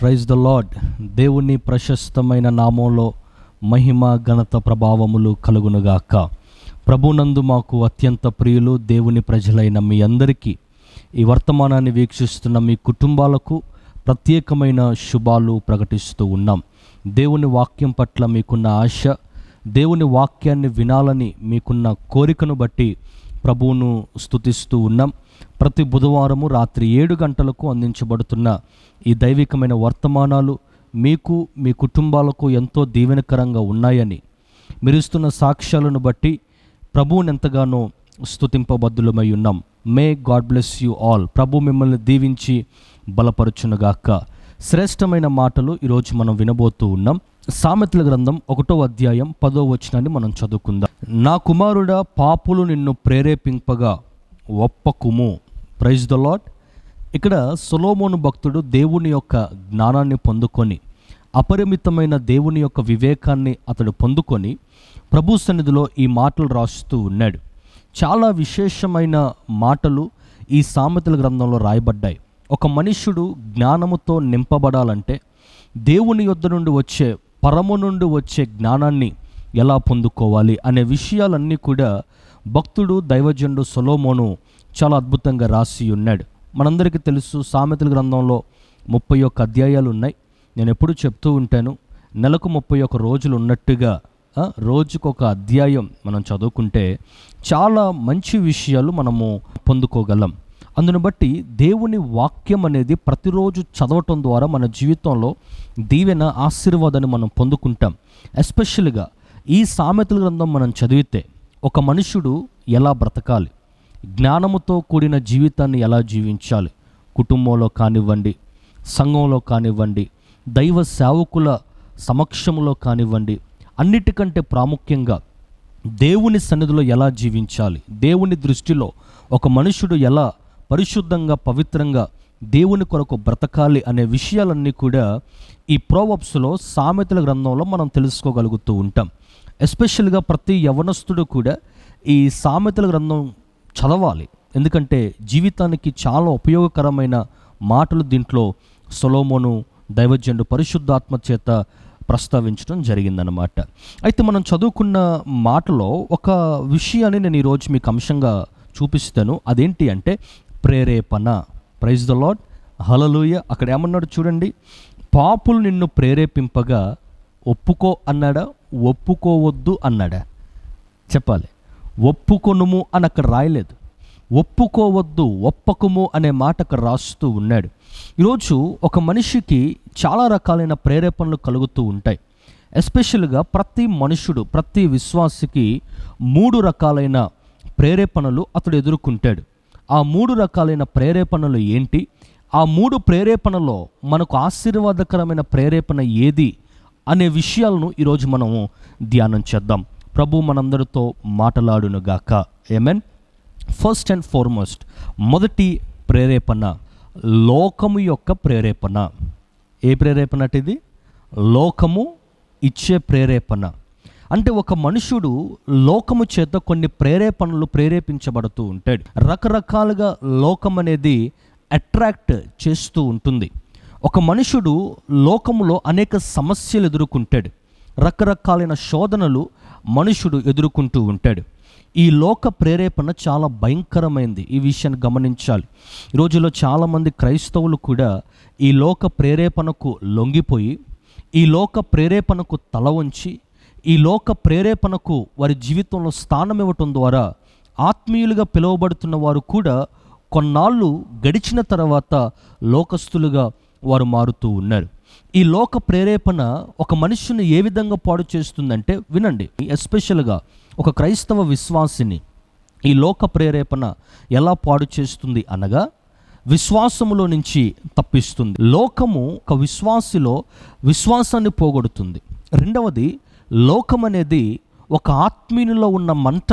Praise the lord దేవుని ప్రశస్తమైన నామంలో మహిమ ఘనత ప్రభావములు కలుగునుగాక. ప్రభునందు మాకు అత్యంత ప్రియులు దేవుని ప్రజలైన మీ అందరికీ ఈ వర్తమానాన్ని వీక్షిస్తున్న మీ కుటుంబాలకు ప్రత్యేకమైన శుభాలు ప్రకటిస్తూ ఉన్నాం. దేవుని వాక్యం పట్ల మీకున్న ఆశ దేవుని వాక్యాన్ని వినాలని మీకున్న కోరికను బట్టి ప్రభువును స్థుతిస్తూ ఉన్నాం. ప్రతి బుధవారము రాత్రి ఏడు గంటలకు అందించబడుతున్న ఈ దైవికమైన వర్తమానాలు మీకు మీ కుటుంబాలకు ఎంతో దీవెనకరంగా ఉన్నాయని. మీరు ఇస్తున్న సాక్ష్యాలను బట్టి ప్రభువుని ఎంతగానో స్థుతింపబద్ధులమై ఉన్నాం. May God bless you all ప్రభు మిమ్మల్ని దీవించి బలపరచునుగాక. శ్రేష్టమైన మాటలు ఈరోజు మనం వినబోతూ ఉన్నాం. సామెతల గ్రంథం ఒకటో అధ్యాయం పదో వచనాన్ని మనం చదువుకుందాం. నా కుమారుడ పాపులు నిన్ను ప్రేరేపింపగా ఒప్పకుము. ప్రైజ్ ద లాడ్ ఇక్కడ సొలోమోను భక్తుడు దేవుని యొక్క జ్ఞానాన్ని పొందుకొని అపరిమితమైన దేవుని యొక్క వివేకాన్ని అతడు పొందుకొని ప్రభు సన్నిధిలో ఈ మాటలు రాస్తూ ఉన్నాడు. చాలా విశేషమైన మాటలు ఈ సామెతల గ్రంథంలో రాయబడ్డాయి. ఒక మనుష్యుడు జ్ఞానముతో నింపబడాలంటే దేవుని యొద్ద నుండి వచ్చే పరము నుండి వచ్చే జ్ఞానాన్ని ఎలా పొందుకోవాలి అనే విషయాలన్నీ కూడా భక్తుడు దైవజనుడు సొలోమోను చాలా అద్భుతంగా రాసి ఉన్నాడు. మనందరికీ తెలుసు సామెతల గ్రంథంలో ముప్పై ఒక్క అధ్యాయాలు ఉన్నాయి. నేను ఎప్పుడు చెప్తూ ఉంటాను నెలకు ముప్పై ఒక్క రోజులు ఉన్నట్టుగా రోజుకు రోజుకొక అధ్యాయం మనం చదువుకుంటే చాలా మంచి విషయాలు మనము పొందుకోగలం. అందును బట్టి దేవుని వాక్యం అనేది ప్రతిరోజు చదవటం ద్వారా మన జీవితంలో దీవెన ఆశీర్వాదాన్ని మనం పొందుకుంటాం. ఎస్పెషల్గా ఈ సామెతల గ్రంథం మనం చదివితే ఒక మనుషుడు ఎలా బ్రతకాలి? జ్ఞానముతో కూడిన జీవితాన్ని ఎలా జీవించాలి? కుటుంబంలో కానివ్వండి సంఘంలో కానివ్వండి దైవ సేవకుల సమక్షంలో కానివ్వండి అన్నిటికంటే ప్రాముఖ్యంగా దేవుని సన్నిధిలో ఎలా జీవించాలి? దేవుని దృష్టిలో ఒక మనుషుడు ఎలా పరిశుద్ధంగా పవిత్రంగా దేవుని కొరకు బ్రతకాలి అనే విషయాలన్నీ కూడా ఈ ప్రోవప్స్లో సామెతల గ్రంథంలో మనం తెలుసుకోగలుగుతూ ఉంటాం. ఎస్పెషల్గా ప్రతి యవనస్తుడు కూడా ఈ సామెతల గ్రంథం చదవాలి. ఎందుకంటే జీవితానికి చాలా ఉపయోగకరమైన మాటలు దీంట్లో సొలోమోను దైవజనుడు పరిశుద్ధాత్మ చేత ప్రస్తావించడం జరిగిందనమాట అయితే మనం చదువుకున్న మాటలో ఒక విషయాన్ని నేను ఈరోజు మీకు అంశంగా చూపిస్తాను. అదేంటి అంటే ప్రేరేపణ. ప్రైజ్ ద లాడ్ హలలుయ అక్కడ ఏమన్నాడు చూడండి. పాపులు నిన్ను ప్రేరేపింపగా ఒప్పుకో అన్నాడా ఒప్పుకోవద్దు అన్నాడా. చెప్పాలి. ఒప్పుకొనుము అని అక్కడ రాయలేదు. ఒప్పుకోవద్దు ఒప్పకుము అనే మాట అక్కడ రాస్తూ ఉన్నాడు. ఈరోజు ఒక మనిషికి చాలా రకాలైన ప్రేరేపణలు కలుగుతూ ఉంటాయి. ఎస్పెషల్గా ప్రతి మనుషుడు ప్రతి విశ్వాసికి మూడు రకాలైన ప్రేరేపణలు అతడు ఎదుర్కొంటాడు. ఆ మూడు రకాలైన ప్రేరేపణలు ఏంటి? ఆ మూడు ప్రేరేపణలో మనకు ఆశీర్వాదకరమైన ప్రేరేపణ ఏది? అనే విషయాలను ఈరోజు మనము ధ్యానం చేద్దాం. ప్రభు మనందరితో మాట్లాడునుగాక. ఏమెన్ ఫస్ట్ అండ్ ఫార్మోస్ట్ మొదటి ప్రేరేపణ లోకము యొక్క ప్రేరేపణ. ఏ ప్రేరేపణ అంటే ఇది? లోకము ఇచ్చే ప్రేరేపణ. అంటే ఒక మనుషుడు లోకము చేత కొన్ని ప్రేరేపణలు ప్రేరేపించబడుతూ ఉంటాడు. రకరకాలుగా లోకం అనేది అట్రాక్ట్ చేస్తూ ఉంటుంది. ఒక మనుషుడు లోకములో అనేక సమస్యలు ఎదుర్కొంటాడు. రకరకాలైన శోధనలు మనుషుడు ఎదుర్కొంటూ ఉంటాడు. ఈ లోక ప్రేరేపణ చాలా భయంకరమైంది. ఈ విషయాన్ని గమనించాలి. ఈ రోజుల్లో చాలామంది క్రైస్తవులు కూడా ఈ లోక ప్రేరేపణకు లొంగిపోయి ఈ లోక ప్రేరేపణకు తల వంచి ఈ లోక ప్రేరేపణకు వారి జీవితంలో స్థానం ఇవ్వటం ద్వారా ఆత్మీయులుగా పిలువబడుతున్న వారు కూడా కొన్నాళ్ళు గడిచిన తర్వాత లోకస్తులుగా వారు మారుతూ ఉన్నారు. ఈ లోక ప్రేరేపణ ఒక మనిషిని ఏ విధంగా పాడు చేస్తుందంటే వినండి. ఎస్పెషల్గా ఒక క్రైస్తవ విశ్వాసిని ఈ లోక ప్రేరేపణ ఎలా పాడు చేస్తుంది అనగా విశ్వాసములో నుంచి తప్పిస్తుంది. లోకము ఒక విశ్వాసిలో విశ్వాసాన్ని పోగొడుతుంది. రెండవది లోకం అనేది ఒక ఆత్మీయునిలో ఉన్న మంట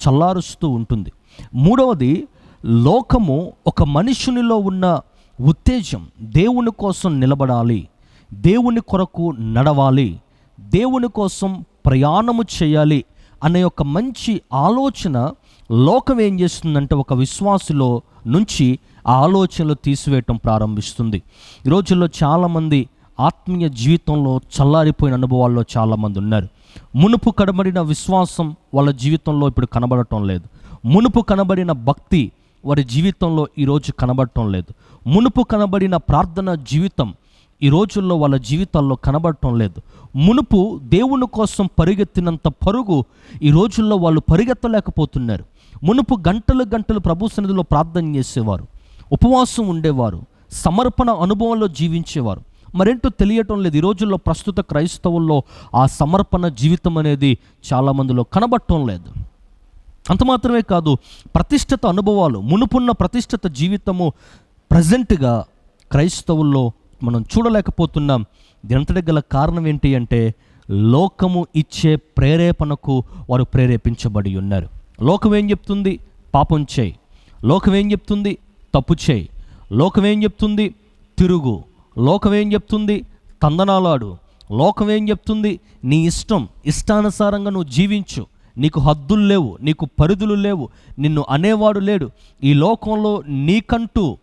చల్లారుస్తూ ఉంటుంది. మూడవది లోకము ఒక మనుషునిలో ఉన్న ఉత్తేజం దేవుని కోసం నిలబడాలి దేవుని కొరకు నడవాలి దేవుని కోసం ప్రయాణము చేయాలి అనే ఒక మంచి ఆలోచన లోకం ఏం చేస్తుందంటే ఒక విశ్వాసులో నుంచి ఆ ఆలోచనలు తీసివేయటం ప్రారంభిస్తుంది. ఈ రోజుల్లో చాలామంది ఆత్మీయ జీవితంలో చల్లారిపోయిన అనుభవాల్లో చాలామంది ఉన్నారు. మునుపు కనబడిన విశ్వాసం వాళ్ళ జీవితంలో ఇప్పుడు కనబడటం లేదు. మునుపు కనబడిన భక్తి వారి జీవితంలో ఈరోజు కనబడటం లేదు. మునుపు కనబడిన ప్రార్థన జీవితం ఈ రోజుల్లో వాళ్ళ జీవితాల్లో కనబడటం లేదు. మునుపు దేవుని కోసం పరిగెత్తినంత పరుగు ఈ రోజుల్లో వాళ్ళు పరిగెత్తలేకపోతున్నారు. మునుపు గంటలు గంటలు ప్రభు సన్నిధిలో ప్రార్థన చేసేవారు. ఉపవాసం ఉండేవారు. సమర్పణ అనుభవంలో జీవించేవారు. మరేంటో తెలియటం లేదు. ఈ రోజుల్లో ప్రస్తుత క్రైస్తవుల్లో ఆ సమర్పణ జీవితం అనేది చాలామందిలో కనబడటం లేదు. అంత మాత్రమే కాదు ప్రతిష్ఠిత అనుభవాలు మునుపున్న ప్రతిష్ఠిత జీవితము ప్రజెంట్గా క్రైస్తవుల్లో మనం చూడలేకపోతున్నాం. దీనంతటి గల కారణం ఏంటి అంటే లోకము ఇచ్చే ప్రేరేపణకు వారు ప్రేరేపించబడి ఉన్నారు. లోకం ఏం చెప్తుంది? పాపం చేయి. లోకం ఏం చెప్తుంది? తప్పు చేయి. లోకం ఏం చెప్తుంది? తిరుగు. లోకం ఏం చెప్తుంది? తందనాలాడు. లోకం ఏం చెప్తుంది? నీ ఇష్టం ఇష్టానుసారంగా నువ్వు జీవించు. నీకు హద్దులు లేవు నీకు పరిధులు లేవు నిన్ను అనేవాడు లేడు. ఈ లోకంలో నీకంటూ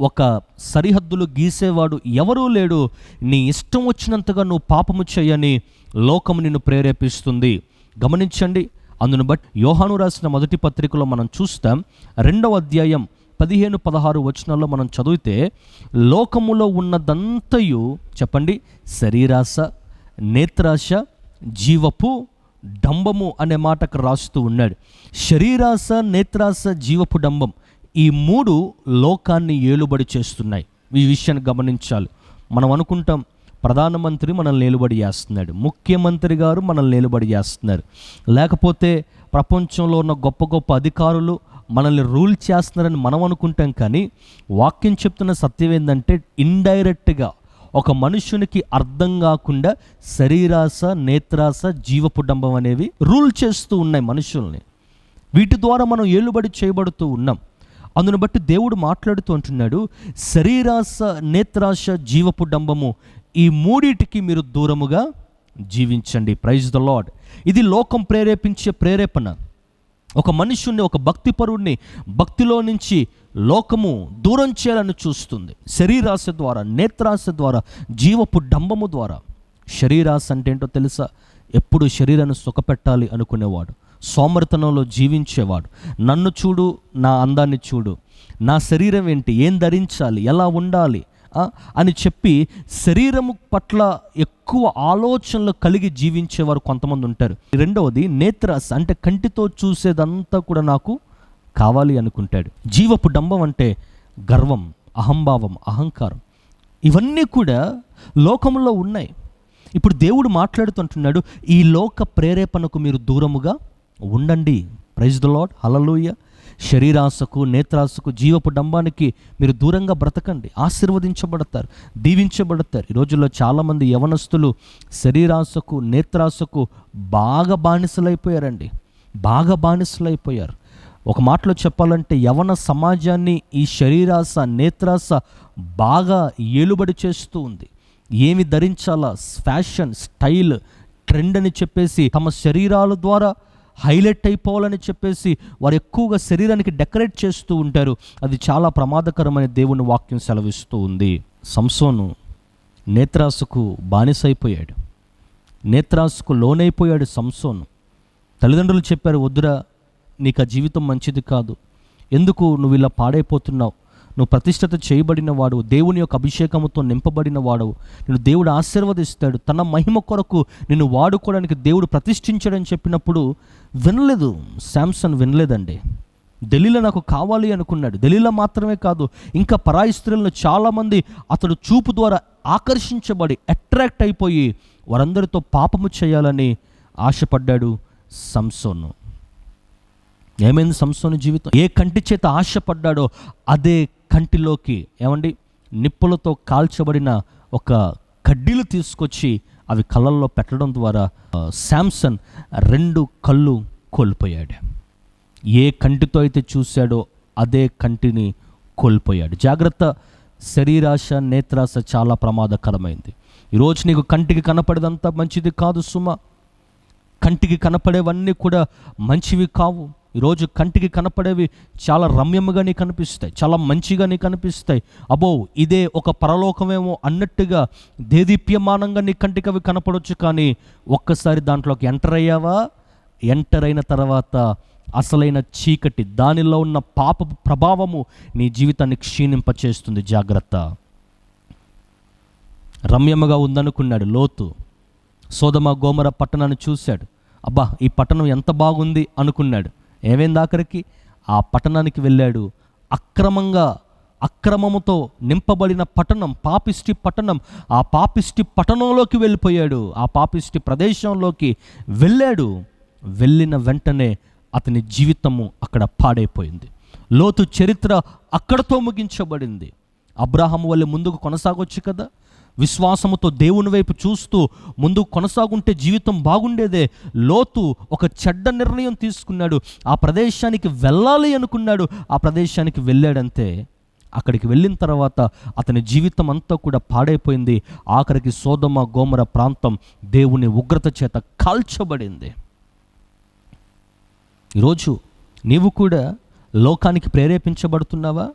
ఒక సరిహద్దులు గీసేవాడు ఎవరూ లేడు. నీ ఇష్టం వచ్చినంతగా నువ్వు పాపము చేయని లోకము నిన్ను ప్రేరేపిస్తుంది. గమనించండి. అందును బట్టి యోహాను రాసిన మొదటి పత్రికలో మనం చూస్తాం. రెండవ అధ్యాయం పదిహేను పదహారు వచనాల్లో మనం చదివితే లోకములో ఉన్నదంతయు చెప్పండి శరీరాశ నేత్రాశ జీవపు డంబము అనే మాటకు రాస్తూ ఉన్నాడు. శరీరాశ నేత్రాశ జీవపు డంబం ఈ మూడు లోకాన్ని ఏలుబడి చేస్తున్నాయి. ఈ విషయాన్ని గమనించాలి. మనం అనుకుంటాం ప్రధానమంత్రి మనల్ని నిలబడి చేస్తున్నాడు ముఖ్యమంత్రి గారు మనల్ని నిలబడి చేస్తున్నారు. లేకపోతే ప్రపంచంలో ఉన్న గొప్ప గొప్ప అధికారులు మనల్ని రూల్ చేస్తున్నారని మనం అనుకుంటాం కానీ వాక్యం చెప్తున్న సత్యం ఏంటంటే ఇండైరెక్ట్గా ఒక మనుషునికి అర్థం కాకుండా శరీరాశ నేత్రాశ జీవపుడంబం అనేవి రూల్ చేస్తూ ఉన్నాయి మనుషుల్ని. వీటి ద్వారా మనం ఏలుబడి చేయబడుతూ ఉన్నాం. అందును బట్టి దేవుడు మాట్లాడుతూ అంటున్నాడు శరీరాశ నేత్రాశ జీవపు డంబము ఈ మూడిటికి మీరు దూరముగా జీవించండి. ప్రైజ్ ద లాడ్ ఇది లోకం ప్రేరేపించే ప్రేరేపణ. ఒక మనుషుణ్ణి ఒక భక్తిపరుణ్ణి భక్తిలో నుంచి లోకము దూరం చేయాలని చూస్తుంది. శరీరాశ ద్వారా నేత్రాశ ద్వారా జీవపు డంబము ద్వారా. శరీరాశ అంటే ఏంటో తెలుసా? ఎప్పుడు శరీరాన్ని సుఖపెట్టాలి అనుకునేవాడు. సోమరితనంలో జీవించేవాడు. నన్ను చూడు నా అందాన్ని చూడు. నా శరీరం ఏంటి? ఏం ధరించాలి? ఎలా ఉండాలి? అని చెప్పి శరీరము పట్ల ఎక్కువ ఆలోచనలు కలిగి జీవించేవారు కొంతమంది ఉంటారు. రెండవది నేత్రాస్ అంటే కంటితో చూసేదంతా కూడా నాకు కావాలి అనుకుంటాడు. జీవపు డంబం అంటే గర్వం అహంభావం అహంకారం. ఇవన్నీ కూడా లోకంలో ఉన్నాయి. ఇప్పుడు దేవుడు మాట్లాడుతుంటున్నాడు ఈ లోక ప్రేరేపణకు మీరు దూరముగా ఉండండి. ప్రైజ్ ద లాడ్ హలలుయ శరీరాశకు నేత్రాశకు జీవపు డంబానికి మీరు దూరంగా బ్రతకండి. ఆశీర్వదించబడతారు దీవించబడతారు. ఈ రోజుల్లో చాలామంది యవనస్తులు శరీరాశకు నేత్రాశకు బాగా బానిసలైపోయారండి. బాగా బానిసలైపోయారు. ఒక మాటలో చెప్పాలంటే యవన సమాజాన్ని ఈ శరీరాశ నేత్రాశ బాగా ఏలుబడి చేస్తూ ఉంది. ఏమి ధరించాలా? ఫ్యాషన్ స్టైల్ ట్రెండ్ అని చెప్పేసి తమ శరీరాల ద్వారా హైలైట్ అయిపోవాలని చెప్పేసి వారు ఎక్కువగా శరీరానికి డెకరేట్ చేస్తూ ఉంటారు. అది చాలా ప్రమాదకరమైన దేవుని వాక్యం సెలవిస్తూ ఉంది. సంసోను నేత్రాసుకు బానిసైపోయాడు. నేత్రాసుకు లోనైపోయాడు సంసోను. తల్లిదండ్రులు చెప్పారు వద్దురా నీకు ఆ జీవితం మంచిది కాదు. ఎందుకు నువ్వు ఇలా పాడైపోతున్నావు? నువ్వు ప్రతిష్టత చేయబడిన వాడు దేవుని యొక్క అభిషేకముతో నింపబడిన వాడు నేను దేవుడు ఆశీర్వదిస్తాడు. తన మహిమ కొరకు నిన్ను వాడుకోవడానికి దేవుడు ప్రతిష్ఠించాడని చెప్పినప్పుడు వినలేదు. శాంసన్ వినలేదండి. ఢిల్లీలో నాకు కావాలి అనుకున్నాడు. ఢిల్లీలో మాత్రమే కాదు ఇంకా పరాయి స్త్రీలను చాలామంది అతడు చూపు ద్వారా ఆకర్షించబడి అట్రాక్ట్ అయిపోయి వారందరితో పాపము చేయాలని ఆశపడ్డాడు సంసోను ఏమైంది సంసోని జీవితం? ఏ కంటి చేత ఆశపడ్డాడో అదే కంటిలోకి ఏమండి నిప్పులతో కాల్చబడిన ఒక కడ్డీలు తీసుకొచ్చి అవి కళ్ళల్లో పెట్టడం ద్వారా శాంసన్ రెండు కళ్ళు కోల్పోయాడు. ఏ కంటితో అయితే చూశాడో అదే కంటిని కోల్పోయాడు. జాగ్రత్త శరీరాశ నేత్రాశ చాలా ప్రమాదకరమైంది. ఈరోజు నీకు కంటికి కనపడేదంతా మంచిది కాదు సుమ. కంటికి కనపడేవన్నీ కూడా మంచివి కావు. ఈరోజు కంటికి కనపడేవి చాలా రమ్యముగా నీకు కనిపిస్తాయి చాలా మంచిగా నీకు కనిపిస్తాయి. అబో ఇదే ఒక పరలోకమేమో అన్నట్టుగా దేదీప్యమానంగా నీ కంటికి అవి కనపడవచ్చు కానీ ఒక్కసారి దాంట్లోకి ఎంటర్ అయ్యావా? ఎంటర్ అయిన తర్వాత అసలైన చీకటి దానిలో ఉన్న పాప ప్రభావము నీ జీవితాన్ని క్షీణింపచేస్తుంది. జాగ్రత్త. రమ్యముగా ఉందనుకున్నాడు లోతు. సోదమ గోమర పట్టణాన్ని చూశాడు. అబ్బా ఈ పట్టణం ఎంత బాగుంది అనుకున్నాడు. ఏమైంది ఆఖరికి ఆ పట్టణానికి వెళ్ళాడు. అక్రమంగా అక్రమముతో నింపబడిన పట్టణం పాపిష్టి పట్టణం ఆ పాపిష్టి పట్టణంలోకి వెళ్ళిపోయాడు. ఆ పాపిష్టి ప్రదేశంలోకి వెళ్ళాడు. వెళ్ళిన వెంటనే అతని జీవితము అక్కడ పాడైపోయింది. లోతు చరిత్ర అక్కడతో ముగించబడింది. అబ్రాహం వల్ల ముందుకు కొనసాగొచ్చు కదా? విశ్వాసముతో దేవుని వైపు చూస్తూ ముందు కొనసాగుంటే జీవితం బాగుండేదే. లోతు ఒక చెడ్డ నిర్ణయం తీసుకున్నాడు. ఆ ప్రదేశానికి వెళ్ళాలి అనుకున్నాడు. ఆ ప్రదేశానికి వెళ్ళాడంతే. అక్కడికి వెళ్ళిన తర్వాత అతని జీవితం అంతా కూడా పాడైపోయింది. ఆఖరికి సోదమ గోమర ప్రాంతం దేవుని ఉగ్రత చేత కాల్చబడింది. ఈరోజు నీవు కూడా లోకానికి ప్రేరేపించబడుతున్నావా?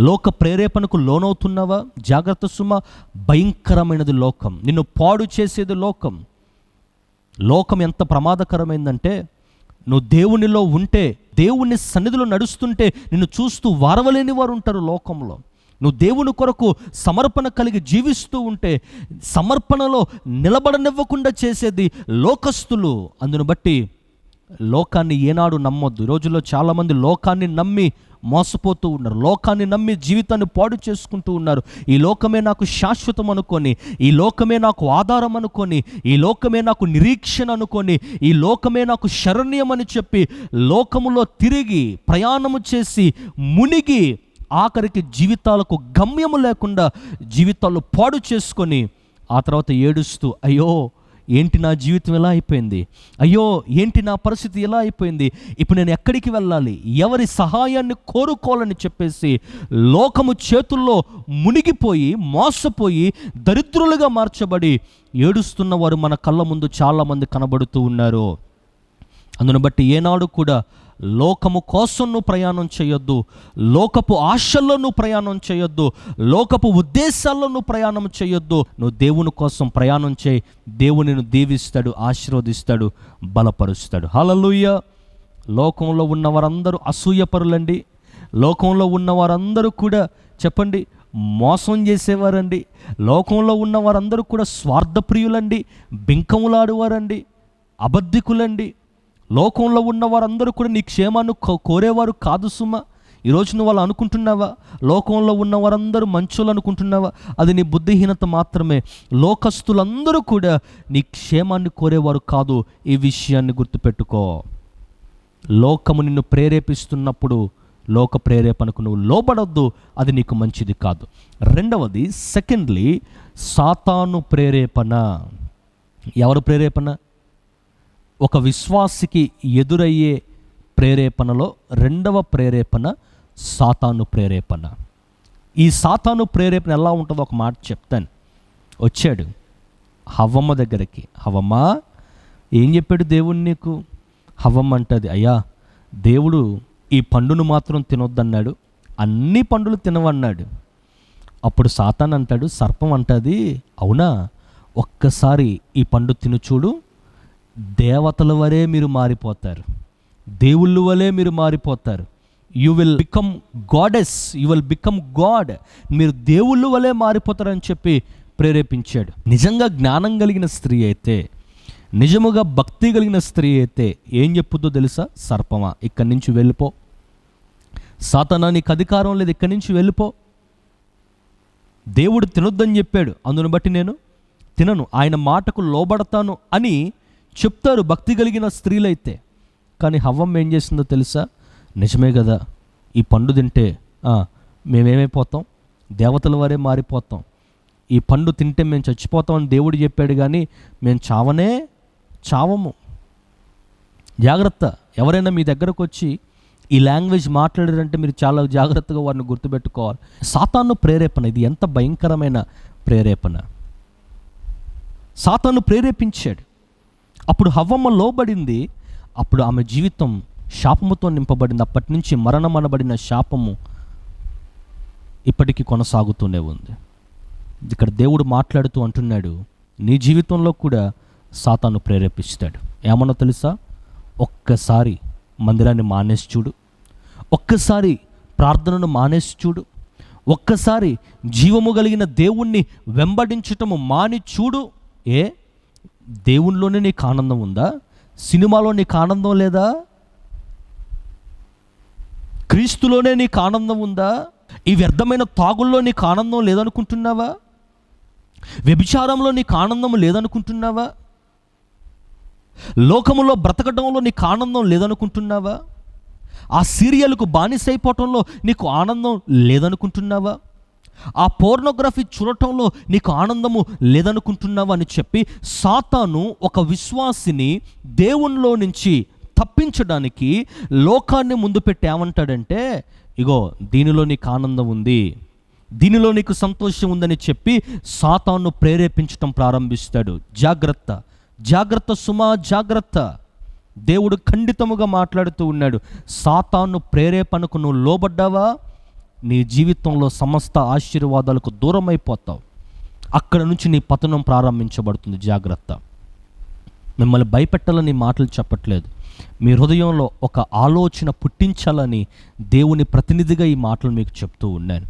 లోక ప్రేరేపణకు లోనవుతున్నావా? జాగ్రత్త సుమ భయంకరమైనది లోకం. నిన్ను పాడు చేసేది లోకం. లోకం ఎంత ప్రమాదకరమైందంటే నువ్వు దేవునిలో ఉంటే దేవుని సన్నిధిలో నడుస్తుంటే నిన్ను చూస్తూ వారవలేని వారు ఉంటారు లోకంలో. నువ్వు దేవుని కొరకు సమర్పణ కలిగి జీవిస్తూ ఉంటే సమర్పణలో నిలబడనివ్వకుండా చేసేది లోకస్తులు. అందును బట్టి లోకాన్ని ఏనాడు నమ్మొద్దు. ఈ రోజుల్లో చాలామంది లోకాన్ని నమ్మి మోసపోతూ ఉన్నారు. లోకాన్ని నమ్మి జీవితాన్ని పాడు చేసుకుంటూ ఉన్నారు. ఈ లోకమే నాకు శాశ్వతం అనుకొని ఈ లోకమే నాకు ఆధారం అనుకొని ఈ లోకమే నాకు నిరీక్షణ అనుకొని ఈ లోకమే నాకు శరణ్యం అని చెప్పి లోకములో తిరిగి ప్రయాణము చేసి మునిగి ఆఖరికి జీవితాలకు గమ్యము లేకుండా జీవితాలు పాడు చేసుకొని ఆ తర్వాత ఏడుస్తూ అయ్యో ఏంటి నా జీవితం ఎలా అయిపోయింది? అయ్యో ఏంటి నా పరిస్థితి ఎలా అయిపోయింది? ఇప్పుడు నేను ఎక్కడికి వెళ్ళాలి? ఎవరి సహాయాన్ని కోరుకోవాలని చెప్పేసి లోకము చేతుల్లో మునిగిపోయి మోసపోయి దరిద్రులుగా మార్చబడి ఏడుస్తున్న వారు మన కళ్ళ ముందు చాలామంది కనబడుతూ ఉన్నారు. అందును బట్టి ఏనాడు కూడా లోకము కోసం నువ్వు ప్రయాణం చేయొద్దు. లోకపు ఆశల్లో నువ్వు ప్రయాణం చేయొద్దు. లోకపు ఉద్దేశాల్లో నువ్వు ప్రయాణం చేయొద్దు. నువ్వు దేవుని కోసం ప్రయాణం చేయి. దేవుని దీవిస్తాడు ఆశీర్వదిస్తాడు బలపరుస్తాడు. హలలుయ్య లోకంలో ఉన్న వారందరూ అసూయపరులండి. లోకంలో ఉన్న వారందరూ కూడా చెప్పండి మోసం చేసేవారండి. లోకంలో ఉన్న వారందరూ కూడా స్వార్థప్రియులండి. బింకములాడువారండి. అబద్ధికులండి. లోకంలో ఉన్న వారందరూ కూడా నీ క్షేమాన్ని కోరేవారు కాదు సుమ. ఈరోజు నువ్వు వాళ్ళు అనుకుంటున్నావా? లోకంలో ఉన్న వారందరూ మంచోళ్ళు అనుకుంటున్నావా? అది నీ బుద్ధిహీనత మాత్రమే. లోకస్తులందరూ కూడా నీ క్షేమాన్ని కోరేవారు కాదు. ఈ విషయాన్ని గుర్తుపెట్టుకో. లోకము నిన్ను ప్రేరేపిస్తున్నప్పుడు లోక ప్రేరేపణకు నువ్వు లోబడొద్దు. అది నీకు మంచిది కాదు. రెండవది సెకండ్లీ సాతాను ప్రేరేపణ. ఎవరు ప్రేరేపణ? ఒక విశ్వాసికి ఎదురయ్యే ప్రేరేపణలో రెండవ ప్రేరేపణ సాతాను ప్రేరేపణ. ఈ సాతాను ప్రేరేపణ ఎలా ఉంటుందో ఒక మాట చెప్తాను. వచ్చాడు. హవ్వమ్మ దగ్గరికి. హవ్వమ్మ ఏం చెప్పాడు దేవుడు నీకు? హవ్వమ్మ అంటది అయ్యా దేవుడు ఈ పండును మాత్రం తినొద్దన్నాడు. అన్ని పండులు తినవన్నాడు. అప్పుడు సాతాన్ అంటాడు సర్పం అంటది అవునా? ఒక్కసారి ఈ పండు తిను చూడు. దేవతల వరే మీరు మారిపోతారు. దేవుళ్ళు వలె మీరు మారిపోతారు. You will become goddess you will become God మీరు దేవుళ్ళు వలె మారిపోతారని చెప్పి ప్రేరేపించాడు. నిజంగా జ్ఞానం కలిగిన స్త్రీ అయితే నిజముగా భక్తి కలిగిన స్త్రీ అయితే ఏం చెప్పుద్దో తెలుసా? సర్పమా. ఇక్కడి నుంచి వెళ్ళిపో. సాతనా నీకు అధికారం లేదు ఇక్కడి నుంచి వెళ్ళిపో. దేవుడు తినొద్దని చెప్పాడు. అందును బట్టి నేను తినను. ఆయన మాటకు లోబడతాను అని చెప్తారు భక్తి కలిగిన స్త్రీలైతే. కానీ హవ్వం ఏం చేసిందో తెలుసా? నిజమే కదా ఈ పండు తింటే మేమేమైపోతాం? దేవతల వారే మారిపోతాం. ఈ పండు తింటే మేము చచ్చిపోతామని దేవుడు చెప్పాడు కానీ మేము చావనే చావము. జాగ్రత్త ఎవరైనా మీ దగ్గరకు వచ్చి ఈ లాంగ్వేజ్ మాట్లాడారంటే మీరు చాలా జాగ్రత్తగా వారిని గుర్తుపెట్టుకోవాలి. సాతాను ప్రేరేపణ ఇది ఎంత భయంకరమైన ప్రేరేపణ. సాతాను ప్రేరేపించాడు. అప్పుడు హవ్వమ్మ లోబడింది. అప్పుడు ఆమె జీవితం శాపముతో నింపబడింది. అప్పటి నుంచి మరణం అనబడిన శాపము ఇప్పటికీ కొనసాగుతూనే ఉంది. ఇక్కడ దేవుడు మాట్లాడుతూ అంటున్నాడు నీ జీవితంలో కూడా సాతాను ప్రేరేపిస్తాడు. ఏమన్నా తెలుసా? ఒక్కసారి మందిరాన్ని మానేసి చూడు. ఒక్కసారి ప్రార్థనను మానేసి చూడు. ఒక్కసారి జీవము కలిగిన దేవుణ్ణి వెంబడించటము మాని చూడు. ఏ? దేవునిలోనే నీకు ఆనందం ఉందా? సినిమాలో నీకు ఆనందం లేదా? క్రీస్తులోనే నీకు ఆనందం ఉందా? ఈ వ్యర్థమైన తాగుల్లో నీకు ఆనందం లేదనుకుంటున్నావా? వ్యభిచారంలో నీకు ఆనందం లేదనుకుంటున్నావా? లోకములో బ్రతకడంలో నీకు ఆనందం లేదనుకుంటున్నావా? ఆ సీరియల్కు బానిసైపోవటంలో నీకు ఆనందం లేదనుకుంటున్నావా? ఆ పోర్నోగ్రఫీ చూడటంలో నీకు ఆనందము లేదనుకుంటున్నావా అని చెప్పి సాతాను ఒక విశ్వాసిని దేవునిలో నుంచి తప్పించడానికి లోకాన్ని ముందు పెట్టి ఏమంటాడంటే ఇగో దీనిలో నీకు ఆనందం ఉంది. దీనిలో నీకు సంతోషం ఉందని చెప్పి సాతాను ప్రేరేపించటం ప్రారంభిస్తాడు. జాగ్రత్త. జాగ్రత్త సుమా జాగ్రత్త. దేవుడు ఖండితముగా మాట్లాడుతూ ఉన్నాడు సాతాను ప్రేరేపణకు నువ్వు లోబడ్డావా? నీ జీవితంలో సమస్త ఆశీర్వాదాలకు దూరం అయిపోతావు అక్కడ నుంచి నీ పతనం ప్రారంభించబడుతుంది. జాగ్రత్త. మిమ్మల్ని భయపెట్టాలని మాటలు చెప్పట్లేదు. మీ హృదయంలో ఒక ఆలోచన పుట్టించాలని దేవుని ప్రతినిధిగా ఈ మాటలు మీకు చెప్తూ ఉన్నాను.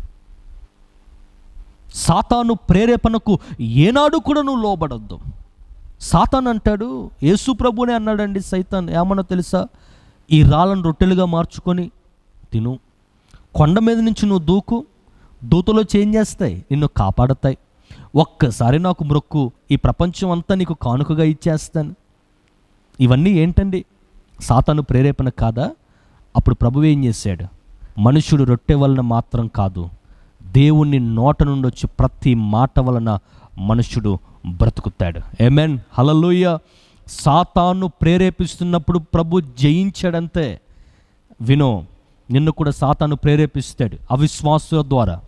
సాతాను ప్రేరేపణకు ఏనాడు కూడా నువ్వు లోబడద్దు. సాతాన్ అంటాడు యేసు ప్రభునే అన్నాడండి సైతాన్. ఏమన్నా తెలుసా? ఈ రాళ్ళను రొట్టెలుగా మార్చుకొని తిను. కొండ మీద నుంచి నువ్వు దూకు దూతలో చేంజ్ చేస్తాయి నిన్ను కాపాడతాయి. ఒక్కసారి నాకు మ్రొక్కు ఈ ప్రపంచం అంతా నీకు కానుకగా ఇచ్చేస్తాను. ఇవన్నీ ఏంటండి? సాతాను ప్రేరేపణ కాదా? అప్పుడు ప్రభు ఏం చేశాడు? మనుషుడు రొట్టె వలన మాత్రం కాదు దేవుని నోట నుండి వచ్చి ప్రతి మాట వలన మనుషుడు బ్రతుకుతాడు. ఏమెన్ హలలుయ సాతాను ప్రేరేపిస్తున్నప్పుడు ప్రభు జయించాడంతే. వినో నిన్ను కూడా సాతాను ప్రేరేపిస్తాడు అవిశ్వాసుల ద్వారా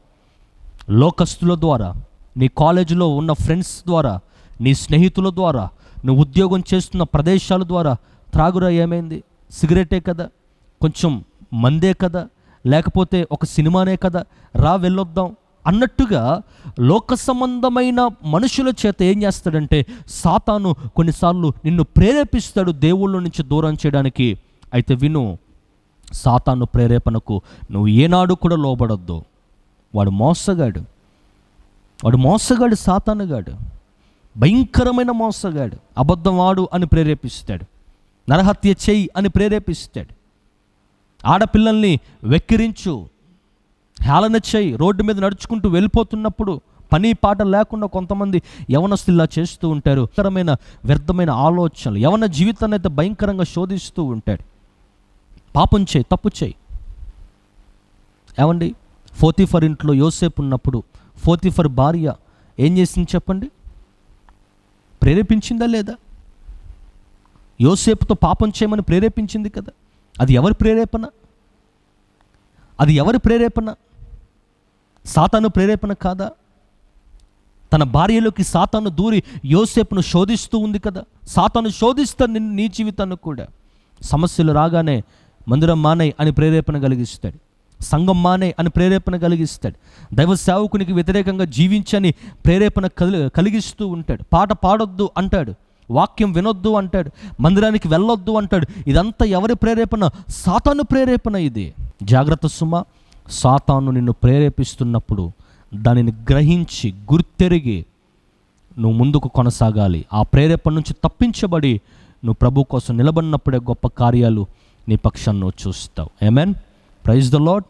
లోకస్తుల ద్వారా నీ కాలేజీలో ఉన్న ఫ్రెండ్స్ ద్వారా నీ స్నేహితుల ద్వారా నువ్వు ఉద్యోగం చేస్తున్న ప్రదేశాల ద్వారా త్రాగురా ఏమైంది? సిగరెటే కదా? కొంచెం మందే కదా? లేకపోతే ఒక సినిమానే కదా? రా వెళ్ళొద్దాం. అన్నట్టుగా లోక సంబంధమైన మనుషుల చేత ఏం చేస్తాడంటే సాతాను కొన్నిసార్లు నిన్ను ప్రేరేపిస్తాడు దేవుళ్ళ నుంచి దూరం చేయడానికి. అయితే విను సాతాను ప్రేరేపణకు నువ్వు ఏనాడు కూడా లోబడొద్దు. వాడు మోసగాడు. వాడు మోసగాడు సాతానుగాడు భయంకరమైన మోసగాడు. అబద్ధం వాడు అని ప్రేరేపిస్తాడు. నరహత్య చేయి అని ప్రేరేపిస్తాడు. ఆడపిల్లల్ని వెక్కిరించు. హేళన చేయి. రోడ్డు మీద నడుచుకుంటూ వెళ్ళిపోతున్నప్పుడు పని పాట లేకుండా కొంతమంది యవనస్తుల్లా చేస్తూ ఉంటారు. భయంకరమైన వ్యర్థమైన ఆలోచనలు. యవన జీవితాన్ని అయితే భయంకరంగా శోధిస్తూ ఉంటాడు. పాపం చేయి తప్పు చేయి. ఏమండి? ఫోతిఫర్ ఇంట్లో యోసేపు ఉన్నప్పుడు ఫోతిఫర్ భార్య ఏం చేసింది చెప్పండి? ప్రేరేపించిందా లేదా? యోసేపుతో పాపం చేయమని ప్రేరేపించింది కదా. అది ఎవరి ప్రేరేపణ? అది ఎవరి ప్రేరేపణ? సాతాను ప్రేరేపణ కాదా? తన భార్యలోకి సాతాను దూరి యోసేపును శోధిస్తూ ఉంది కదా. సాతాను శోధిస్తా నీ జీవితాన్ని కూడా. సమస్యలు రాగానే మందిరం మానే అని ప్రేరేపణ కలిగిస్తాడు. సంఘం మానే అని ప్రేరేపణ కలిగిస్తాడు. దైవ సేవకునికి వ్యతిరేకంగా జీవించని ప్రేరేపణ కలి కలిగిస్తూ ఉంటాడు. పాట పాడొద్దు అంటాడు. వాక్యం వినొద్దు అంటాడు. మందిరానికి వెళ్ళొద్దు అంటాడు. ఇదంతా ఎవరి ప్రేరేపణ? సాతాను ప్రేరేపణ ఇది. జాగ్రత్త సుమ సాతాను నిన్ను ప్రేరేపిస్తున్నప్పుడు దానిని గ్రహించి గుర్తెరిగి నువ్వు ముందుకు కొనసాగాలి. ఆ ప్రేరేపణ నుంచి తప్పించబడి నువ్వు ప్రభు కోసం నిలబడినప్పుడే గొప్ప కార్యాలు నీ పక్షాన్ని నువ్వు చూస్తావు. ఏమెన్ ప్రైజ్ ద లాడ్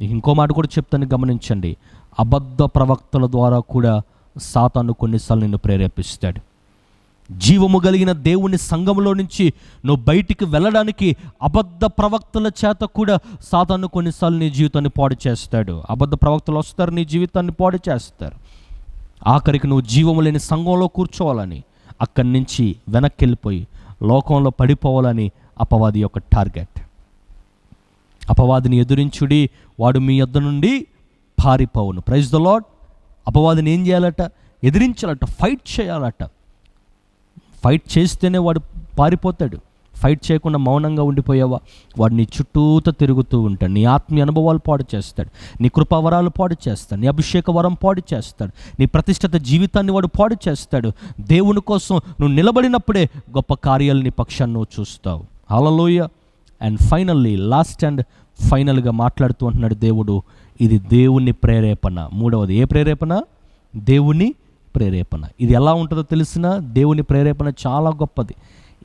నీకు ఇంకో మాట కూడా చెప్తాను గమనించండి. అబద్ధ ప్రవక్తల ద్వారా కూడా సాతాను కొన్నిసార్లు నిన్ను ప్రేరేపిస్తాడు. జీవము కలిగిన దేవుని సంఘంలో నుంచి నువ్వు బయటికి వెళ్ళడానికి అబద్ధ ప్రవక్తల చేత కూడా సాతాను కొన్నిసార్లు నీ జీవితాన్ని పాడు చేస్తాడు. అబద్ధ ప్రవక్తలు వస్తారు నీ జీవితాన్ని పాడు చేస్తారు. ఆఖరికి నువ్వు జీవము లేని సంఘంలో కూర్చోవాలని అక్కడి నుంచి వెనక్కి వెళ్ళిపోయి లోకంలో పడిపోవాలని అపవాది యొక్క టార్గెట్. అపవాదిని ఎదురించుడి వాడు మీ యొద్ద నుండి పారిపోవును. ప్రైజ్ ద లాడ్ అపవాదిని ఏం చేయాలట? ఎదిరించాలట ఫైట్ చేయాలట. ఫైట్ చేస్తేనే వాడు పారిపోతాడు. ఫైట్ చేయకుండా మౌనంగా ఉండిపోయావా? వాడు నీ చుట్టూత తిరుగుతూ ఉంటాడు. నీ ఆత్మీయ అనుభవాలు పాడు చేస్తాడు. నీ కృపావరాలు పాడు చేస్తాడు. నీ అభిషేక వరం పాడు చేస్తాడు. నీ ప్రతిష్టత జీవితాన్ని వాడు పాడు చేస్తాడు. దేవుని కోసం నువ్వు నిలబడినప్పుడే గొప్ప కార్యాలు నీ పక్షాన్ని నువ్వు చూస్తావు. Hallelujah and finally last and ఫైనల్గా మాట్లాడుతూ ఉంటున్నాడు దేవుడు ఇది దేవుని ప్రేరేపణ. మూడవది ఏ ప్రేరేపణ? దేవుని ప్రేరేపణ. ఇది ఎలా ఉంటుందో తెలిసిన దేవుని ప్రేరేపణ చాలా గొప్పది.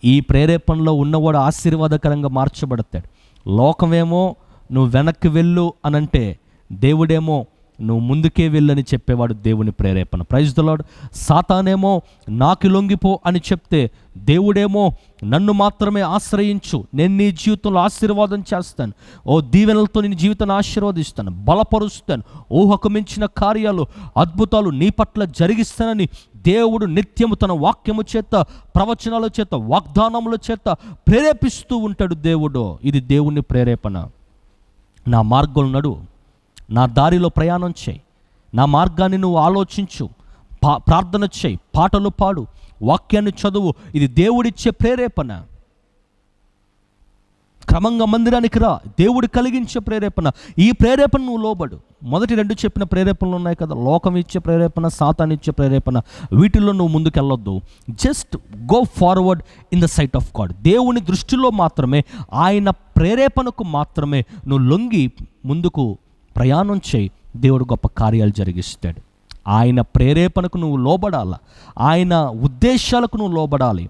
ఈ ప్రేరేపణలో ఉన్నవాడు ఆశీర్వాదకరంగా మార్చబడతాడు. లోకమేమో నువ్వు వెనక్కి వెళ్ళు అనంటే దేవుడేమో నువ్వు ముందుకే వెళ్ళని చెప్పేవాడు దేవుని ప్రేరేపణ. ప్రైజ్ దలాడు సాతానేమో నాకు లొంగిపో అని చెప్తే దేవుడేమో నన్ను మాత్రమే ఆశ్రయించు. నేను నీ జీవితంలో ఆశీర్వాదం చేస్తాను. ఓ దీవెనలతో నీ జీవితాన్ని ఆశీర్వదిస్తాను. బలపరుస్తాను. ఊహకు మించిన కార్యాలు అద్భుతాలు నీ పట్ల జరిగిస్తానని దేవుడు నిత్యము తన వాక్యము చేత ప్రవచనాల చేత వాగ్దానముల చేత ప్రేరేపిస్తూ ఉంటాడు దేవుడు. ఇది దేవుని ప్రేరేపణ. నా మార్గంలో నడు. నా దారిలో ప్రయాణం చేయి. నా మార్గాన్ని నువ్వు ఆలోచించు. పా ప్రార్థన చేయి. పాటలు పాడు. వాక్యాన్ని చదువు. ఇది దేవుడిచ్చే ప్రేరేపణ. క్రమంగా మందిరానికి రా. దేవుడు కలిగించే ప్రేరేపణ. ఈ ప్రేరేపణ నువ్వు లోబడు. మొదటి రెండు చెప్పిన ప్రేరేపణలు ఉన్నాయి కదా. లోకం ఇచ్చే ప్రేరేపణ సాతాన్ ఇచ్చే ప్రేరేపణ. వీటిల్లో నువ్వు ముందుకెళ్ళొద్దు. Just go forward in the sight of God దేవుని దృష్టిలో మాత్రమే ఆయన ప్రేరేపణకు మాత్రమే నువ్వు లొంగి ముందుకు ప్రయాణం చేయి. దేవుడు గొప్ప కార్యాలు జరిగిస్తాడు. ఆయన ప్రేరేపణకు నువ్వు లోబడాల. ఆయన ఉద్దేశాలకు నువ్వు లోబడాలి.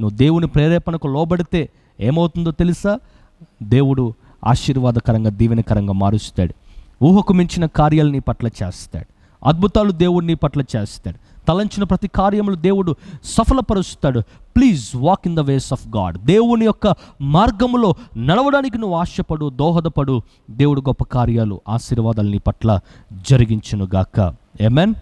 నువ్వు దేవుని ప్రేరేపణకు లోబడితే ఏమవుతుందో తెలుసా? దేవుడు ఆశీర్వాదకరంగా దీవెనకరంగా మారుస్తాడు. ఊహకు మించిన కార్యాలు నీ పట్ల చేస్తాడు. అద్భుతాలు దేవుడు నీ పట్ల చేస్తాడు. తలంచిన ప్రతి కార్యములు దేవుడు సఫలపరుస్తాడు. Please walk in the ways of God దేవుని యొక్క మార్గములో నడవడానికి నువ్వు ఆశపడు దోహదపడు. దేవుడు గొప్ప కార్యాలు ఆశీర్వాదాలు నీ పట్ల జరిగించును గాక ఏమెన్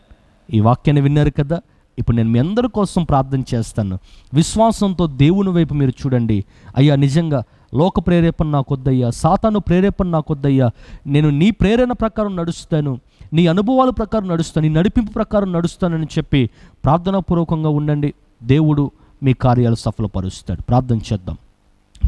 ఈ వాక్యాన్ని విన్నారు కదా? ఇప్పుడు నేను మీ అందరి కోసం ప్రార్థన చేస్తాను. విశ్వాసంతో దేవుని వైపు మీరు చూడండి. అయ్యా నిజంగా లోక ప్రేరేపణ నాకొద్దయ్యా సాతాను ప్రేరేపణ నాకొద్దయ్యా. నేను నీ ప్రేరణ ప్రకారం నడుస్తాను. నీ అనుభవాల ప్రకారం నడుస్తాను నీ నడిపింపు ప్రకారం నడుస్తానని చెప్పి ప్రార్థనాపూర్వకంగా ఉండండి. దేవుడు మీ కార్యాలు సఫలపరుస్తాడు. ప్రార్థన చేద్దాం.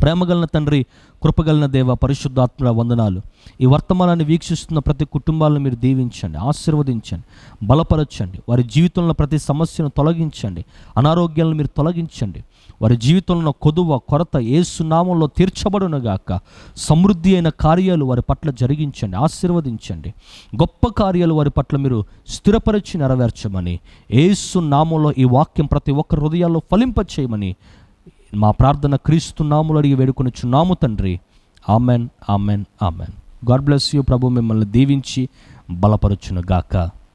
ప్రేమగలన తండ్రి కృపగలన దేవ పరిశుద్ధాత్మల వందనాలు. ఈ వర్తమానాన్ని వీక్షిస్తున్న ప్రతి కుటుంబాలను మీరు దీవించండి ఆశీర్వదించండి బలపరచండి. వారి జీవితంలో ప్రతి సమస్యను తొలగించండి అనారోగ్యాలను మీరు తొలగించండి. వారి జీవితంలో కొదువ కొరత ఏసునామంలో తీర్చబడునుగాక సమృద్ధి అయిన కార్యాలు వారి పట్ల జరిగించండి ఆశీర్వదించండి. గొప్ప కార్యాలు వారి పట్ల మీరు స్థిరపరిచి నెరవేర్చమని ఏసు నామంలో ఈ వాక్యం ప్రతి ఒక్క హృదయాల్లో ఫలింపచేయమని మా ప్రార్థన క్రీస్తు నాములు అడిగి వేడుకొనిచున్నాము తండ్రి. Amen amen amen. God bless you ప్రభు మిమ్మల్ని దీవించి బలపరచును గాక